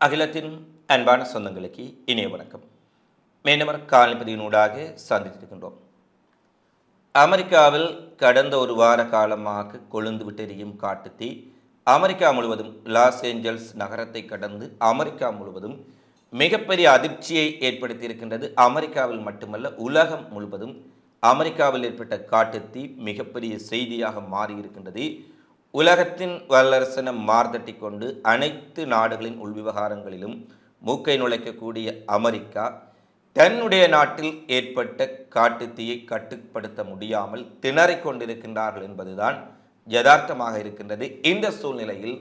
அகிலத்தின் அன்பான சொந்தங்களுக்கு இனிய வணக்கம். மீனவர் காலப்பதியினூடாக சந்தித்திருக்கின்றோம். அமெரிக்காவில் கடந்த ஒரு வார காலமாக கொழுந்து விட்டெறியும் காட்டுத்தீ அமெரிக்கா முழுவதும் லாஸ் ஏஞ்சல்ஸ் நகரத்தை கடந்து அமெரிக்கா முழுவதும் மிகப்பெரிய அதிர்ச்சியை ஏற்படுத்தியிருக்கின்றது அமெரிக்காவில் மட்டுமல்ல உலகம் முழுவதும் அமெரிக்காவில் ஏற்பட்ட காட்டுத்தீ மிகப்பெரிய செய்தியாக மாறியிருக்கின்றது. உலகத்தின் வல்லரசன மார்தட்டி கொண்டு அனைத்து நாடுகளின் உள்விவகாரங்களிலும் மூக்கை நுழைக்கக்கூடிய அமெரிக்கா தன்னுடைய நாட்டில் ஏற்பட்ட காட்டுத்தீயை கட்டுப்படுத்த முடியாமல் திணறிக் கொண்டிருக்கின்றார்கள் என்பதுதான் யதார்த்தமாக இருக்கின்றது. இந்த சூழ்நிலையில்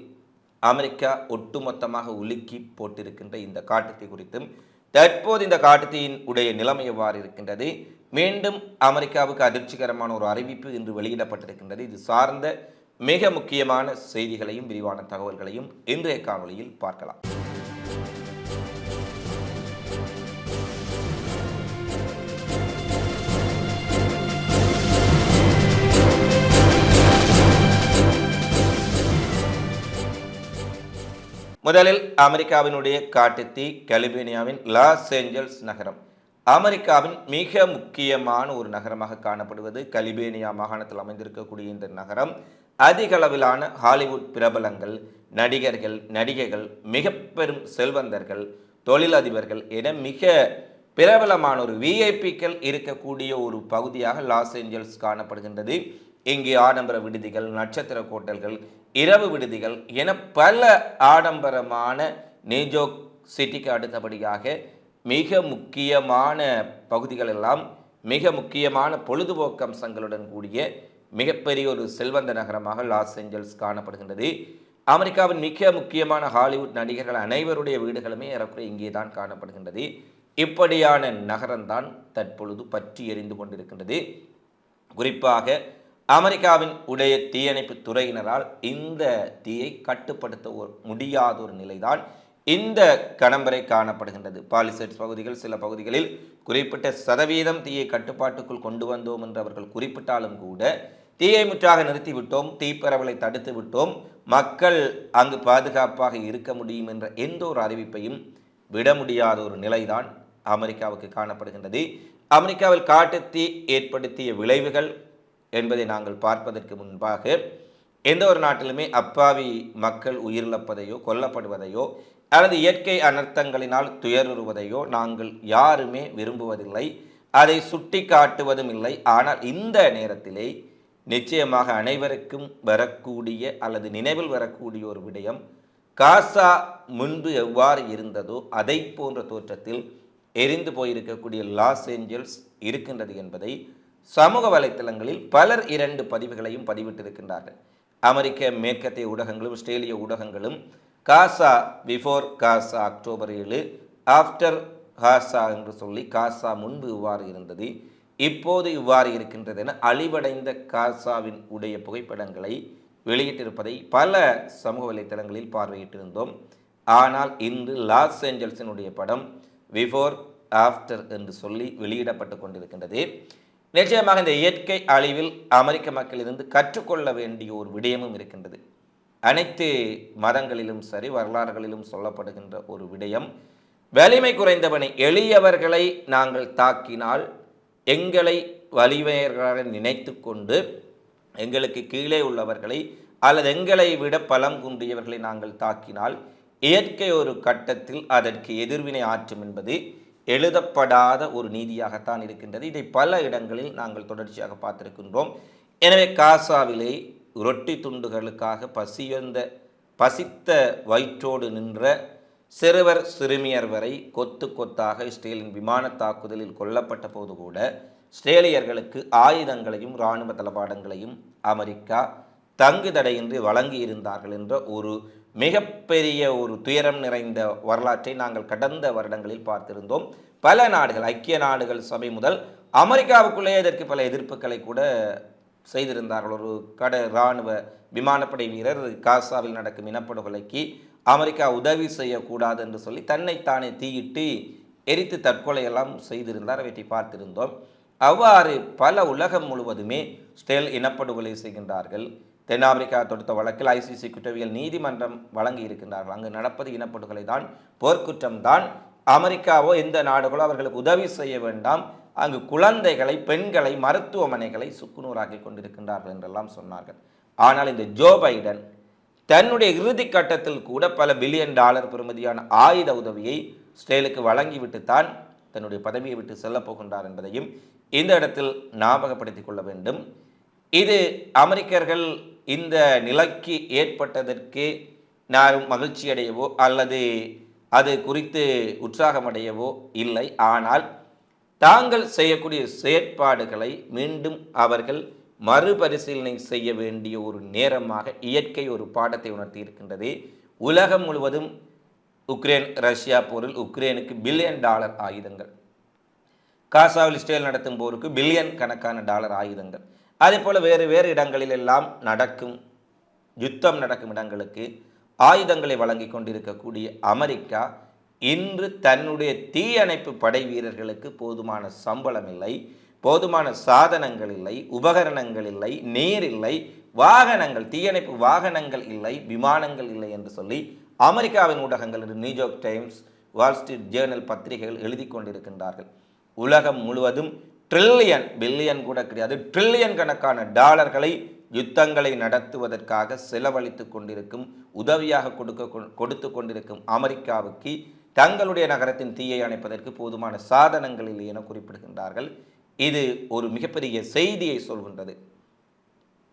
அமெரிக்கா ஒட்டுமொத்தமாக உலுக்கி போட்டிருக்கின்ற இந்த காட்டுத்தீ குறித்தும் தற்போது இந்த காட்டுத்தீயின் உடைய நிலைமை எவ்வாறு இருக்கின்றது? மீண்டும் அமெரிக்காவுக்கு அதிர்ச்சிகரமான ஒரு அறிவிப்பு இன்று வெளியிடப்பட்டிருக்கின்றது. இது சார்ந்த மிக முக்கியமான செய்திகளையும் விரிவான தகவல்களையும் இன்றைய காணொலியில் பார்க்கலாம். முதலில் அமெரிக்காவினுடைய காட்டுத்தீ கலிபோர்னியாவின் லாஸ் ஏஞ்சல்ஸ் நகரம். அமெரிக்காவின் மிக முக்கியமான ஒரு நகரமாக காணப்படுவது கலிபேனியா மாகாணத்தில் அமைந்திருக்கக்கூடிய இந்த நகரம் அதிகளவிலான ஹாலிவுட் பிரபலங்கள் நடிகர்கள் நடிகைகள் மிக பெரும் செல்வந்தர்கள் தொழிலதிபர்கள் என மிக பிரபலமான ஒரு விஐபிக்கள் இருக்கக்கூடிய ஒரு பகுதியாக லாஸ் ஏஞ்சல்ஸ் காணப்படுகின்றது. இங்கே ஆடம்பர விடுதிகள் நட்சத்திர கோட்டல்கள் இரவு விடுதிகள் என பல ஆடம்பரமான நியூஜோக் சிட்டிக்கு அடுத்தபடியாக மிக முக்கியமான பகுதிகள் எல்லாம் மிக முக்கியமான பொழுதுபோக்கு அம்சங்களுடன் கூடிய மிகப்பெரிய ஒரு செல்வந்த நகரமாக லாஸ் ஏஞ்சல்ஸ் காணப்படுகின்றது. அமெரிக்காவின் மிக முக்கியமான ஹாலிவுட் நடிகர்கள் அனைவருடைய வீடுகளுமே ஏறக்குறைய இங்கே தான் காணப்படுகின்றது. இப்படியான நகரம்தான் தற்பொழுது பற்றி எரிந்து கொண்டிருக்கின்றது. குறிப்பாக அமெரிக்காவின் உடைய தீயணைப்பு துறையினரால் இந்த தீயை கட்டுப்படுத்த முடியாத ஒரு நிலைதான் இந்த கணம்பரை காணப்படுகின்றது. பாலிசெட்ஸ் பகுதிகள் சில பகுதிகளில் குறிப்பிட்ட சதவீதம் தீயை கட்டுப்பாட்டுக்குள் கொண்டு வந்தோம் என்று அவர்கள் குறிப்பிட்டாலும் கூட தீயை முற்றாக நிறுத்திவிட்டோம் தீப்பரவலை தடுத்து விட்டோம் மக்கள் அங்கு பாதுகாப்பாக இருக்க முடியும் என்ற எந்த ஒரு அறிவிப்பையும் விட முடியாத ஒரு நிலைதான் அமெரிக்காவுக்கு காணப்படுகின்றது. அமெரிக்காவில் காட்டுத்தீ ஏற்படுத்திய விளைவுகள் என்பதை நாங்கள் பார்ப்பதற்கு முன்பாக எந்த ஒரு நாட்டிலுமே அப்பாவி மக்கள் உயிரிழப்பதையோ கொல்லப்படுவதையோ அல்லது இயற்கை அனர்த்தங்களினால் துயருவதையோ நாங்கள் யாருமே விரும்புவதில்லை. அதை சுட்டி காட்டுவதும் இல்லை. ஆனால் இந்த நேரத்திலே நிச்சயமாக அனைவருக்கும் வரக்கூடிய அல்லது நினைவில் வரக்கூடிய ஒரு விடயம் காசா முன்பு எவ்வாறு இருந்ததோ அதை போன்ற தோற்றத்தில் எரிந்து போயிருக்கக்கூடிய லாஸ் ஏஞ்சல்ஸ் இருக்கின்றது என்பதை சமூக வலைத்தளங்களில் பலர் இரண்டு பதிவுகளையும் பதிவிட்டிருக்கின்றார்கள். அமெரிக்க மேற்கத்திய ஊடகங்களும் ஆஸ்திரேலிய ஊடகங்களும் காசா பிஃபோர் காசா அக்டோபர் ஏழு ஆஃப்டர் காசா என்று சொல்லி காசா முன்பு இவ்வாறு இருந்தது இப்போது இவ்வாறு இருக்கின்றது என அழிவடைந்த காசாவின் உடைய புகைப்படங்களை வெளியிட்டிருப்பதை பல சமூக வலைத்தளங்களில் பார்வையிட்டிருந்தோம். ஆனால் இன்று லாஸ் ஏஞ்சல்ஸினுடைய படம் பிஃபோர் ஆஃப்டர் என்று சொல்லி வெளியிடப்பட்டு கொண்டிருக்கின்றது. நிச்சயமாக இந்த இயற்கை அழிவில் அமெரிக்க மக்களிலிருந்து கற்றுக்கொள்ள வேண்டிய ஒரு விடயமும் இருக்கின்றது. அனைத்து மதங்களிலும் சரி வரலாறுகளிலும் சொல்லப்படுகின்ற ஒரு விடயம். வலிமை குறைந்தவனை எளியவர்களை நாங்கள் தாக்கினால் எங்களை வலிமையர்களாக நினைத்து கொண்டு எங்களுக்கு கீழே உள்ளவர்களை அல்லது எங்களை விட பலம் குன்றியவர்களை நாங்கள் தாக்கினால் இயற்கை ஒரு கட்டத்தில் அதற்கு எதிர்வினை ஆற்றும் என்பது எழுதப்படாத ஒரு நீதியாகத்தான் இருக்கின்றது. இதை பல இடங்களில் நாங்கள் தொடர்ச்சியாக பார்த்திருக்கின்றோம். எனவே காசாவிலே ரொட்டி துண்டுகளுக்காக பசியந்த பசித்த வயிற்றோடு நின்ற சிறுவர் சிறுமியர் வரை கொத்து கொத்தாக இஸ்ரேலின் விமான தாக்குதலில் கொல்லப்பட்ட போது கூட இஸ்ரேலியர்களுக்கு ஆயுதங்களையும் இராணுவ தளபாடங்களையும் அமெரிக்கா தங்கு தடையின்றி வழங்கி இருந்தார்கள் என்ற ஒரு மிகப்பெரிய ஒரு துயரம் நிறைந்த வரலாற்றை நாங்கள் கடந்த வருடங்களில் பார்த்திருந்தோம். பல நாடுகள் ஐக்கிய நாடுகள் சபை முதல் அமெரிக்காவுக்குள்ளே இதற்கு பல எதிர்ப்புகளை கூட செய்திருந்தார்கள். ஒரு கட இராணுவ விமானப்படை வீரர் காசாவில் நடக்கும் இனப்படுகொலைக்கு அமெரிக்கா உதவி செய்யக்கூடாது என்று சொல்லி தன்னைத்தானே தீயிட்டு எரித்து தற்கொலையெல்லாம் செய்திருந்தார். அவற்றை பார்த்திருந்தோம். அவ்வாறு பல உலகம் முழுவதுமே ஸ்டெல் இனப்படுகொலை செய்கின்றார்கள். தென்னாப்பிரிக்கா தொடுத்த வழக்கில் ஐசிசி குற்றவியல் நீதிமன்றம் வழங்கி இருக்கின்றார்கள். அங்கு நடப்பது இனப்படுகொலை தான் போர்க்குற்றம் தான். அமெரிக்காவோ எந்த நாடுகளோ அவர்களுக்கு உதவி செய்ய வேண்டாம். அங்கு குழந்தைகளை பெண்களை மருத்துவமனைகளை சுக்குநூறாக்கி கொண்டிருக்கின்றார்கள் என்றெல்லாம் சொன்னார்கள். ஆனால் இந்த ஜோ பைடன் தன்னுடைய இறுதி கட்டத்தில் கூட பல பில்லியன் டாலர் பெறுமதியான ஆயுத உதவியை ஸ்டேலுக்கு வழங்கிவிட்டு தான் தன்னுடைய பதவியை விட்டு செல்லப் போகின்றார் என்பதையும் இந்த இடத்தில் ஞாபகப்படுத்திக் கொள்ள வேண்டும். இது அமெரிக்கர்கள் இந்த நிலைக்கு ஏற்பட்டதற்கு நான் மகிழ்ச்சி அடையவோ அல்லது அது குறித்து உற்சாகமடையவோ இல்லை. ஆனால் தாங்கள் செய்யக்கூடிய செயற்பாடுகளை மீண்டும் அவர்கள் மறுபரிசீலனை செய்ய வேண்டிய ஒரு நேரமாக இயற்கை ஒரு பாடத்தை உணர்த்தி இருக்கின்றது. உலகம் முழுவதும் உக்ரைன் ரஷ்யா போரில் உக்ரைனுக்கு பில்லியன் டாலர் ஆயுதங்கள். காசாவில் இஸ்ரேல் நடத்தும் போருக்கு பில்லியன் கணக்கான டாலர் ஆயுதங்கள். அதே போல் வேறு வேறு இடங்களில் எல்லாம் நடக்கும் யுத்தம் நடக்கும் இடங்களுக்கு ஆயுதங்களை வழங்கி கொண்டிருக்கக்கூடிய அமெரிக்கா இன்று தன்னுடைய தீயணைப்பு படை வீரர்களுக்கு போதுமான சம்பளம் இல்லை. போதுமான சாதனங்கள் இல்லை உபகரணங்கள் இல்லை நீர் இல்லை வாகனங்கள் தீயணைப்பு வாகனங்கள் இல்லை விமானங்கள் இல்லை என்று சொல்லி அமெரிக்காவின் ஊடகங்கள் இன்று New York Times Wall Street Journal பத்திரிகைகள் எழுதி கொண்டிருக்கின்றார்கள். உலகம் முழுவதும் ட்ரில்லியன் பில்லியன் கூட கிடையாது. ட்ரில்லியன் கணக்கான டாலர்களை யுத்தங்களை நடத்துவதற்காக செலவழித்து கொண்டிருக்கும் உதவியாக கொடுக்க கொடுத்து கொண்டிருக்கும் அமெரிக்காவுக்கு தங்களுடைய நகரத்தின் தீயை அணைப்பதற்கு போதுமான சாதனங்கள் இல்லை என குறிப்பிடுகின்றார்கள். இது ஒரு மிகப்பெரிய செய்தியை சொல்கின்றது.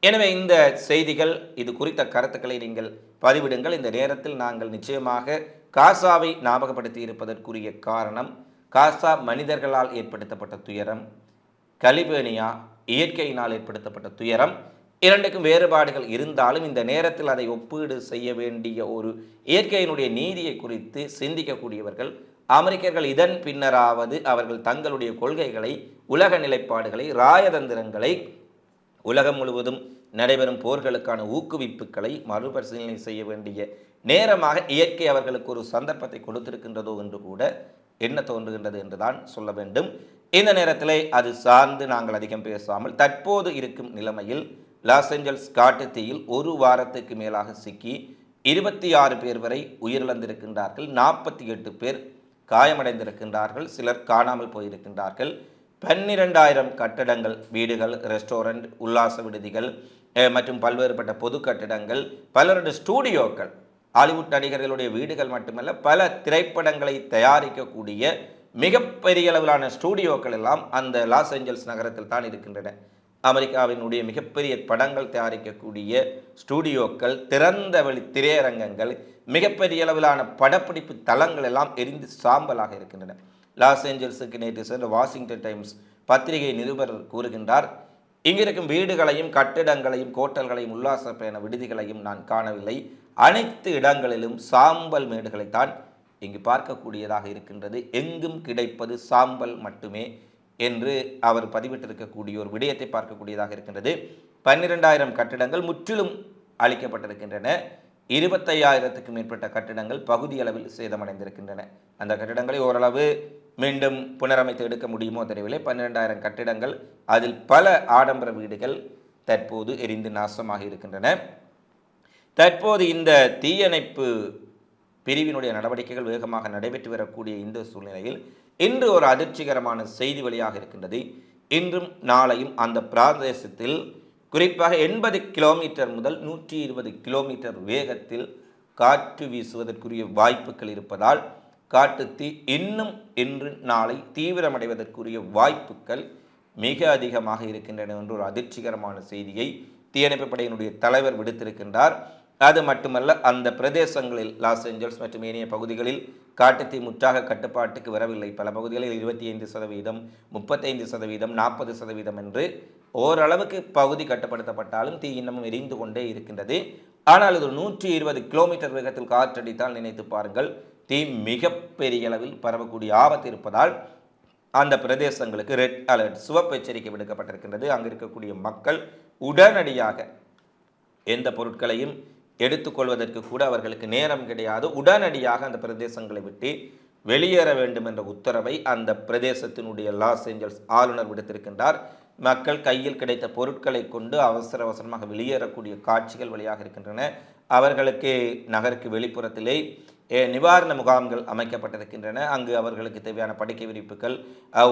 எனவே இந்த செய்திகள் இது குறித்த கருத்துக்களை நீங்கள் பதிவிடுங்கள். இந்த நேரத்தில் நாங்கள் நிச்சயமாக காசாவை ஞாபகப்படுத்தி இருப்பதற்குரிய காரணம் காசா மனிதர்களால் ஏற்படுத்தப்பட்ட துயரம் கலிபேனியா இயற்கையினால் ஏற்படுத்தப்பட்ட துயரம் இரண்டுக்கும் வேறுபாடுகள் இருந்தாலும் இந்த நேரத்தில் அதை ஒப்பீடு செய்ய வேண்டிய ஒரு இயற்கையினுடைய நீதியை குறித்து சிந்திக்கக்கூடியவர்கள் அமெரிக்கர்கள் இதன் பின்னராவது அவர்கள் தங்களுடைய கொள்கைகளை உலக நிலைப்பாடுகளை ராயதந்திரங்களை உலகம் முழுவதும் நடைபெறும் போர்களுக்கான ஊக்குவிப்புகளை மறுபரிசீலனை செய்ய வேண்டிய நேரமாக இயற்கை அவர்களுக்கு ஒரு சந்தர்ப்பத்தை கொடுத்திருக்கின்றதோ என்று கூட என்ன தோன்றுகின்றது என்றுதான் சொல்ல வேண்டும். இந்த நேரத்திலே அது சார்ந்து நாங்கள் அதிகம் பேசாமல் தற்போது இருக்கும் நிலைமையில் லாஸ் ஏஞ்சல்ஸ் காட்டுத்தீயில் ஒரு வாரத்துக்கு மேலாக சிக்கி இருபத்தி ஆறு பேர் வரை உயிரிழந்திருக்கின்றார்கள். நாற்பத்தி எட்டு பேர் காயமடைந்திருக்கின்றார்கள். சிலர் காணாமல் போயிருக்கின்றார்கள். பன்னிரெண்டாயிரம் கட்டடங்கள் வீடுகள் ரெஸ்டாரண்ட் உல்லாச விடுதிகள் மற்றும் பல்வேறுபட்ட பொது கட்டடங்கள் பலருடைய ஸ்டூடியோக்கள் ஹாலிவுட் நடிகர்களுடைய வீடுகள் மட்டுமல்ல பல திரைப்படங்களை தயாரிக்கக்கூடிய மிகப்பெரிய அளவிலான ஸ்டூடியோக்கள் எல்லாம் அந்த லாஸ் ஏஞ்சல்ஸ் நகரத்தில் தான் இருக்கின்றன. அமெரிக்காவினுடைய மிகப்பெரிய படங்கள் தயாரிக்கக்கூடிய ஸ்டூடியோக்கள் திறந்த வழி திரையரங்கங்கள் மிகப்பெரிய அளவிலான படப்பிடிப்பு தளங்கள் எல்லாம் எரிந்து சாம்பலாக இருக்கின்றன. லாஸ் ஏஞ்சல்ஸுக்கு நேற்று சென்ற வாஷிங்டன் டைம்ஸ் பத்திரிகை நிருபர் கூறுகின்றார் இங்கிருக்கும் வீடுகளையும் கட்டிடங்களையும் கோட்டல்களையும் உல்லாச பயண விடுதிகளையும் நான் காணவில்லை. அனைத்து இடங்களிலும் சாம்பல் மேடுகளைத்தான் இங்கு பார்க்கக்கூடியதாக இருக்கின்றது. எங்கும் கிடைப்பது சாம்பல் மட்டுமே என்று அவர் பதிவிட்டிருக்கக்கூடிய ஒரு விடயத்தை பார்க்கக்கூடியதாக இருக்கின்றது. பன்னிரெண்டாயிரம் கட்டிடங்கள் முற்றிலும் அழிக்கப்பட்டிருக்கின்றன. இருபத்தையாயிரத்துக்கும் மேற்பட்ட கட்டிடங்கள் பகுதி அளவில் சேதமடைந்திருக்கின்றன. அந்த கட்டிடங்களை ஓரளவு மீண்டும் புனரமைத்து எடுக்க முடியுமோ தெரியவில்லை. பன்னிரெண்டாயிரம் கட்டிடங்கள் அதில் பல ஆடம்பர வீடுகள் தற்போது எரிந்து நாசமாக இருக்கின்றன. தற்போது இந்த தீயணைப்பு பிரிவினுடைய நடவடிக்கைகள் வேகமாக நடைபெற்று வரக்கூடிய இந்த சூழ்நிலையில் இன்று ஒரு அதிர்ச்சிகரமான செய்தி வழியாக இருக்கின்றது. இன்றும் நாளையும் அந்த பிரதேசத்தில் குறிப்பாக எண்பது கிலோமீட்டர் முதல் நூற்றி இருபது கிலோமீட்டர் வேகத்தில் காற்று வீசுவதற்குரிய வாய்ப்புகள் இருப்பதால் காட்டுத்தீ இன்னும் இன்று நாளை தீவிரமடைவதற்குரிய வாய்ப்புகள் மிக அதிகமாக இருக்கின்றன என்று ஒரு அதிர்ச்சிகரமான செய்தியை தீயணைப்பு படையினுடைய தலைவர் விடுத்திருக்கின்றார். அது மட்டுமல்ல அந்த பிரதேசங்களில் லாஸ் ஏஞ்சல்ஸ் மற்றும் ஏனைய பகுதிகளில் காட்டுத்தீ முற்றாக கட்டுப்பாட்டுக்கு வரவில்லை. பல பகுதிகளில் இருபத்தி ஐந்து சதவீதம் முப்பத்தைந்து சதவீதம் நாற்பது சதவீதம் என்று ஓரளவுக்கு பகுதி கட்டுப்படுத்தப்பட்டாலும் தீ இன்னமும் எரிந்து கொண்டே இருக்கின்றது. ஆனால் இது நூற்றி இருபது கிலோமீட்டர் வேகத்தில் காற்றடித்தால் நினைத்து பாருங்கள். தீ மிகப்பெரிய அளவில் பரவக்கூடிய ஆபத்து இருப்பதால் அந்த பிரதேசங்களுக்கு ரெட் அலர்ட் சிவப்பு எச்சரிக்கை விடுக்கப்பட்டிருக்கின்றது. அங்கு இருக்கக்கூடிய மக்கள் உடனடியாக எந்த பொருட்களையும் எடுத்துக்கொள்வதற்கு கூட அவர்களுக்கு நேரம் கிடையாது. உடனடியாக அந்த பிரதேசங்களை விட்டு வெளியேற வேண்டும் என்ற உத்தரவை அந்த பிரதேசத்தினுடைய லாஸ் ஏஞ்சல்ஸ் ஆளுநர் விடுத்திருக்கின்றார். மக்கள் கையில் கிடைத்த பொருட்களை கொண்டு அவசர அவசரமாக வெளியேறக்கூடிய காட்சிகள் வழியாக இருக்கின்றன. அவர்களுக்கு நகருக்கு வெளிப்புறத்திலே நிவாரண முகாம்கள் அமைக்கப்பட்டிருக்கின்றன. அங்கு அவர்களுக்கு தேவையான படுக்கை விரிப்புகள்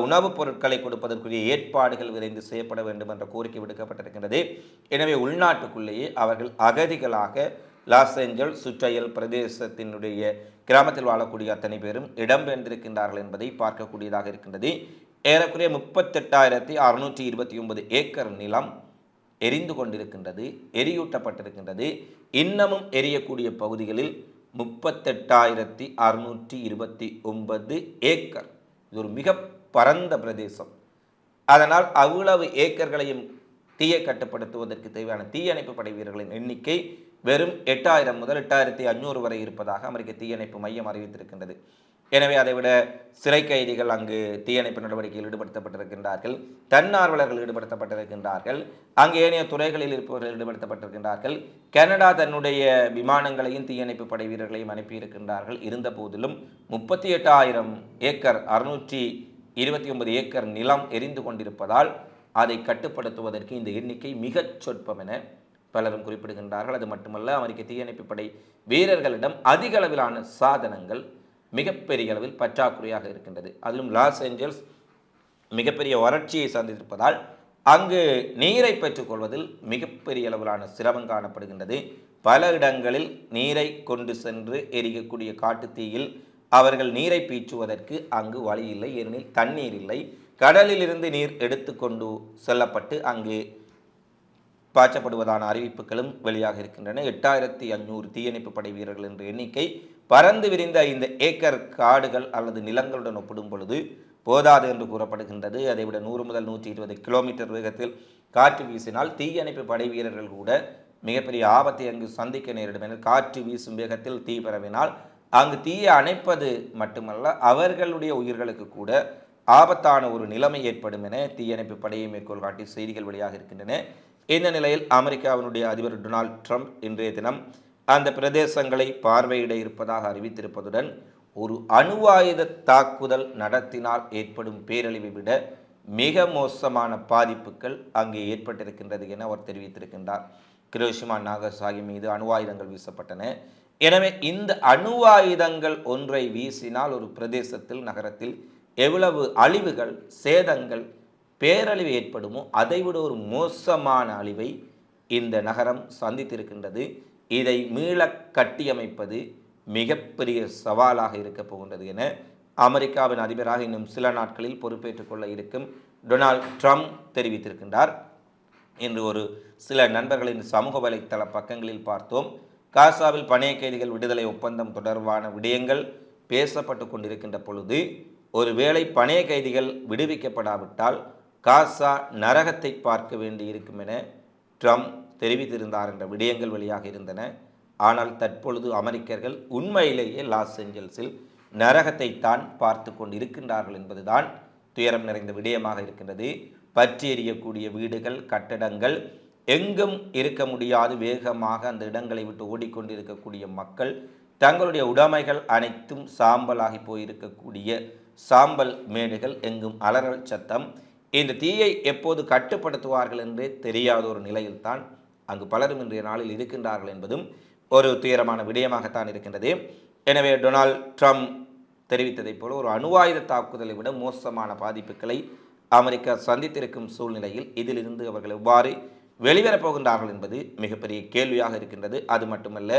உணவுப் பொருட்களை கொடுப்பதற்குரிய ஏற்பாடுகள் விரைந்து செய்யப்பட வேண்டும் என்ற கோரிக்கை விடுக்கப்பட்டிருக்கின்றது. எனவே உள்நாட்டுக்குள்ளேயே அவர்கள் அகதிகளாக லாஸ் ஏஞ்சல் சுற்றையல் பிரதேசத்தினுடைய கிராமத்தில் வாழக்கூடிய அத்தனை பேரும் இடம்பெயர்ந்திருக்கின்றார்கள் என்பதை பார்க்கக்கூடியதாக இருக்கின்றது. ஏறக்குறைய முப்பத்தெட்டாயிரத்தி அறுநூற்றி இருபத்தி ஒன்பது ஏக்கர் நிலம் எரிந்து கொண்டிருக்கின்றது எரியூட்டப்பட்டிருக்கின்றது. இன்னமும் எரியக்கூடிய பகுதிகளில் முப்பத்தெட்டாயிரத்தி அறுநூற்றி இருபத்தி ஒன்பது ஏக்கர். இது ஒரு மிக பரந்த பிரதேசம். அதனால் அவ்வளவு ஏக்கர்களையும் தீயை கட்டுப்படுத்துவதற்கு தேவையான தீயணைப்பு படை வீரர்களின் எண்ணிக்கை வெறும் எட்டாயிரம் முதல் எட்டாயிரத்தி அஞ்சூறு வரை இருப்பதாக அமெரிக்க தீயணைப்பு மையம் அறிவித்திருக்கின்றது. எனவே அதைவிட சிறை கைதிகள் அங்கு தீயணைப்பு நடவடிக்கையில் ஈடுபடுத்தப்பட்டிருக்கின்றார்கள். தன்னார்வலர்கள் ஈடுபடுத்தப்பட்டிருக்கின்றார்கள். அங்கு ஏனைய துறைகளில் இருப்பவர்கள் ஈடுபடுத்தப்பட்டிருக்கின்றார்கள். கனடா தன்னுடைய விமானங்களையும் தீயணைப்பு படை வீரர்களையும் அனுப்பியிருக்கின்றார்கள். இருந்த போதிலும் முப்பத்தி எட்டாயிரம் ஏக்கர் அறுநூற்றி இருபத்தி ஒன்பது ஏக்கர் நிலம் எரிந்து கொண்டிருப்பதால் அதை கட்டுப்படுத்துவதற்கு இந்த எண்ணிக்கை மிகச் சொற்பம் என பலரும் குறிப்பிடுகின்றார்கள். அது மட்டுமல்ல அமெரிக்க தீயணைப்பு படை வீரர்களிடம் அதிக அளவிலான சாதனங்கள் மிகப்பெரிய அளவில் பற்றாக்குறையாக இருக்கின்றது. அதிலும் லாஸ் ஏஞ்சல்ஸ் மிகப்பெரிய வறட்சியை சந்தித்திருப்பதால் அங்கு நீரை பெற்றுக்கொள்வதில் மிகப்பெரிய அளவிலான சிரமம் காணப்படுகின்றது. பல இடங்களில் நீரை கொண்டு சென்று எரியக்கூடிய காட்டுத்தீயில் அவர்கள் நீரை பீச்சுவதற்கு அங்கு வழி இல்லை. ஏனெனில் தண்ணீர் இல்லை. கடலிலிருந்து நீர் எடுத்துக்கொண்டு செல்லப்பட்டு அங்கு பாய்ச்சப்படுவதான அறிவிப்புகளும் வெளியாக இருக்கின்றன. எட்டாயிரத்தி அஞ்சூறு தீயணைப்பு படை வீரர்கள் என்ற எண்ணிக்கை பறந்து விரிந்த இந்த ஏக்கர் காடுகள் அல்லது நிலங்களுடன் ஒப்பிடும் பொழுது போதாது என்று கூறப்படுகின்றது. அதைவிட நூறு முதல் நூற்றி இருபது கிலோமீட்டர் வேகத்தில் காற்று வீசினால் தீயணைப்பு படை வீரர்கள் கூட மிகப்பெரிய ஆபத்தை அங்கு சந்திக்க நேரிடும். என காற்று வீசும் வேகத்தில் தீ பரவினால் அங்கு தீயை அணைப்பது மட்டுமல்ல அவர்களுடைய உயிர்களுக்கு கூட ஆபத்தான ஒரு நிலைமை ஏற்படும் என தீயணைப்பு படையை மேற்கோள் காட்டி செய்திகள் வெளியாக இருக்கின்றன. இந்த நிலையில் அமெரிக்காவினுடைய அதிபர் டொனால்ட் ட்ரம்ப் இன்றைய தினம் அந்த பிரதேசங்களை பார்வையிட இருப்பதாக அறிவித்திருப்பதுடன் ஒரு அணுவாயுத தாக்குதல் நடத்தினால் ஏற்படும் பேரழிவை விட மிக மோசமான பாதிப்புகள் அங்கே ஏற்பட்டிருக்கின்றது என அவர் தெரிவித்திருக்கின்றார். கிரோஷிமா நாகசாகி மீது அணுவாயுதங்கள் வீசப்பட்டன. எனவே இந்த அணுவாயுதங்கள் ஒன்றை வீசினால் ஒரு பிரதேசத்தில் நகரத்தில் எவ்வளவு அழிவுகள் சேதங்கள் பேரழிவு ஏற்படுமோ அதைவிட ஒரு மோசமான அழிவை இந்த நகரம் சந்தித்திருக்கின்றது. இதை மீள கட்டியமைப்பது மிகப்பெரிய சவாலாக இருக்கப் போகின்றது என அமெரிக்காவின் அதிபராக இன்னும் சில நாட்களில் பொறுப்பேற்றுக் கொள்ள இருக்கும் டொனால்ட் ட்ரம்ப் தெரிவித்திருக்கின்றார். இன்று ஒரு சில நண்பர்களின் சமூக வலைத்தள பக்கங்களில் பார்த்தோம். காசாவில் பணைய கைதிகள் விடுதலை ஒப்பந்தம் தொடர்பான விடயங்கள் பேசப்பட்டு கொண்டிருக்கின்ற பொழுது ஒருவேளை பணைய கைதிகள் விடுவிக்கப்படாவிட்டால் காசா நரகத்தை பார்க்க வேண்டியிருக்கும் என ட்ரம்ப் தெரிவித்திருந்தார் என்ற விடயங்கள் வெளியாக இருந்தன. ஆனால் தற்பொழுது அமெரிக்கர்கள் உண்மையிலேயே லாஸ் ஏஞ்சல்ஸில் நரகத்தை தான் பார்த்து கொண்டிருக்கின்றார்கள் என்பதுதான் துயரம் நிறைந்த விடயமாக இருக்கின்றது. பற்றி எறியக்கூடிய வீடுகள் கட்டடங்கள் எங்கும் இருக்க முடியாது. வேகமாக அந்த இடங்களை விட்டு ஓடிக்கொண்டிருக்கக்கூடிய மக்கள் தங்களுடைய உடைமைகள் அனைத்தும் சாம்பலாகி போயிருக்கக்கூடிய சாம்பல் மேடுகள் எங்கும் அலறல் சத்தம். இந்த தீயை எப்போது கட்டுப்படுத்துவார்கள் என்றே தெரியாத ஒரு நிலையில்தான் அங்கு பலரும் இன்றைய நாளில் இருக்கின்றார்கள் என்பதும் ஒரு துயரமான விடயமாகத்தான் இருக்கின்றது. எனவே டொனால்ட் ட்ரம்ப் தெரிவித்ததைப் போல ஒரு அணுவாயுத தாக்குதலை விட மோசமான பாதிப்புகளை அமெரிக்கா சந்தித்திருக்கும் சூழ்நிலையில் இதிலிருந்து அவர்கள் எவ்வாறு வெளிவரப் போகின்றார்கள் என்பது மிகப்பெரிய கேள்வியாக இருக்கின்றது. அது மட்டுமல்ல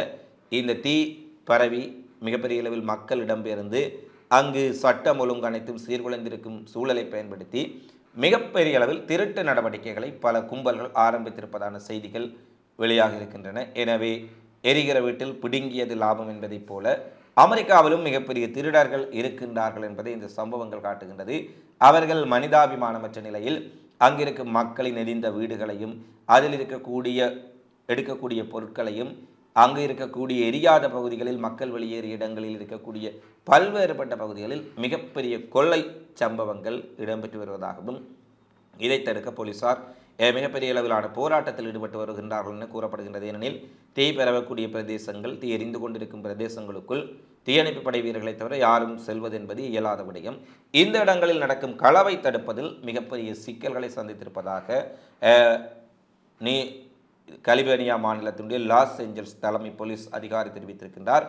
இந்த தீ பரவி மிகப்பெரிய அளவில் மக்கள் இடம்பெயர்ந்து அங்கு சட்டம் ஒழுங்கு அனைத்தும் சீர்குலைந்திருக்கும் சூழலை பயன்படுத்தி மிகப்பெரிய அளவில் திருட்டு நடவடிக்கைகளை பல கும்பல்கள் ஆரம்பித்திருப்பதான செய்திகள் வெளியாக இருக்கின்றன. எனவே எரிகிற வீட்டில் பிடுங்கியது லாபம் என்பதைப் போல அமெரிக்காவிலும் மிகப்பெரிய திருடர்கள் இருக்கின்றார்கள் என்பதை இந்த சம்பவங்கள் காட்டுகின்றது. அவர்கள் மனிதாபிமானமற்ற நிலையில் அங்கிருக்கும் மக்களின் எரிந்த வீடுகளையும் அதில் இருக்கக்கூடிய எடுக்கக்கூடிய பொருட்களையும் அங்கு இருக்கக்கூடிய எரியாத பகுதிகளில் மக்கள் வெளியேறிய இடங்களில் இருக்கக்கூடிய பல்வேறுபட்ட பகுதிகளில் மிகப்பெரிய கொள்ளை சம்பவங்கள் இடம்பெற்று வருவதாகவும் இதை தடுக்க போலீசார் மிகப்பெரிய அளவிலான போராட்டத்தில் ஈடுபட்டு வருகின்றார்கள் என கூறப்படுகின்றது. ஏனெனில் தீ பரவக்கூடிய பிரதேசங்கள் தீ எரிந்து கொண்டிருக்கும் பிரதேசங்களுக்குள் தீயணைப்பு படை வீரர்களை தவிர யாரும் செல்வது என்பது இயலாத விடயம். இந்த இடங்களில் நடக்கும் களவை தடுப்பதில் மிகப்பெரிய சிக்கல்களை சந்தித்திருப்பதாக நீ கலிபோர்னியா மாநிலத்தினுடைய லாஸ் ஏஞ்சல்ஸ் தலைமை போலீஸ் அதிகாரி தெரிவித்திருக்கின்றார்.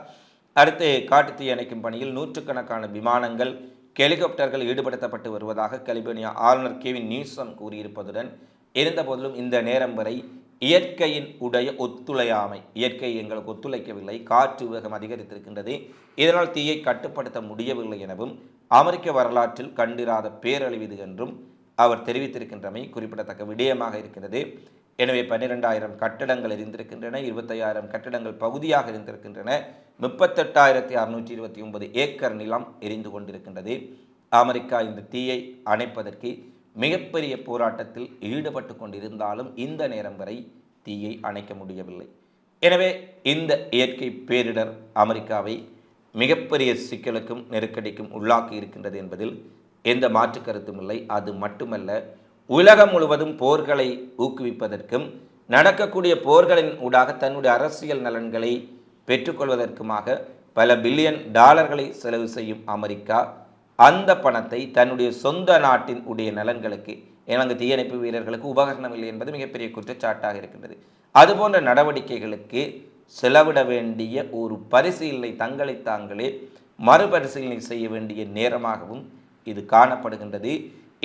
அடுத்து காட்டுத்தீ அணைக்கும் பணியில் நூற்றுக்கணக்கான விமானங்கள் ஹெலிகாப்டர்கள் ஈடுபடுத்தப்பட்டு வருவதாக கலிபோர்னியா ஆளுநர் கேவின் நியூசம் கூறியிருப்பதுடன் இருந்தபோதிலும் இந்த நேரம் வரை இயற்கையின் உடைய ஒத்துழையாமை இயற்கை எங்களுக்கு ஒத்துழைக்கவில்லை காற்று வேகம் அதிகரித்திருக்கின்றது இதனால் தீயை கட்டுப்படுத்த முடியவில்லை எனவும் அமெரிக்க வரலாற்றில் கண்டிராத பேரழிவு இது என்றும் அவர் தெரிவித்திருக்கின்றமை குறிப்பிடத்தக்க விடயமாக இருக்கின்றது. எனவே பன்னிரெண்டாயிரம் கட்டடங்கள் எரிந்திருக்கின்றன இருபத்தையாயிரம் கட்டடங்கள் பகுதியாக இருந்திருக்கின்றன. முப்பத்தெட்டாயிரத்தி அறுநூற்றி இருபத்தி ஒன்பது ஏக்கர் நிலம் எரிந்து கொண்டிருக்கின்றது. அமெரிக்கா இந்த தீயை அணைப்பதற்கு மிகப்பெரிய போராட்டத்தில் ஈடுபட்டு கொண்டிருந்தாலும் இந்த நேரம் வரை தீயை அணைக்க முடியவில்லை. எனவே இந்த இயற்கை பேரிடர் அமெரிக்காவை மிகப்பெரிய சிக்கலுக்கும் நெருக்கடிக்கும் உள்ளாக்கி இருக்கின்றது என்பதில் எந்த மாற்று கருத்தும் இல்லை. அது மட்டுமல்ல உலகம் முழுவதும் போர்களை ஊக்குவிப்பதற்கும் நடக்கக்கூடிய போர்களின் ஊடாக தன்னுடைய அரசியல் நலன்களை பெற்றுக்கொள்வதற்குமாக பல பில்லியன் டாலர்களை செலவு செய்யும் அமெரிக்கா அந்த பணத்தை தன்னுடைய சொந்த நாட்டின் உடைய நலன்களுக்கு எனக்கு தீயணைப்பு வீரர்களுக்கு உபகரணம் இல்லை என்பது மிகப்பெரிய குற்றச்சாட்டாக இருக்கின்றது. அதுபோன்ற நடவடிக்கைகளுக்கு செலவிட வேண்டிய ஒரு பரிசீலனை தங்களை தாங்களே மறுபரிசீலனை செய்ய வேண்டிய நேரமாகவும் இது காணப்படுகின்றது.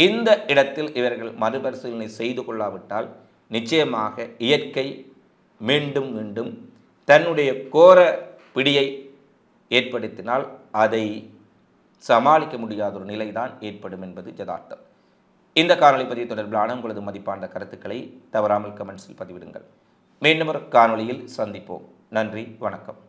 இந்த இடத்தில் இவர்கள் மறுபரிசீலனை செய்து கொள்ளாவிட்டால் நிச்சயமாக இயற்கை மீண்டும் மீண்டும் தன்னுடைய கோர பிடியை ஏற்படுத்தினால் அதை சமாளிக்க முடியாத ஒரு நிலைதான் ஏற்படும் என்பது யதார்த்தம். இந்த காணொளி பதிவு தொடர்பிலான உங்களது மதிப்பான கருத்துக்களை தவறாமல் கமெண்ட்ஸில் பதிவிடுங்கள். மீண்டும் ஒரு காணொளியில் சந்திப்போம். நன்றி வணக்கம்.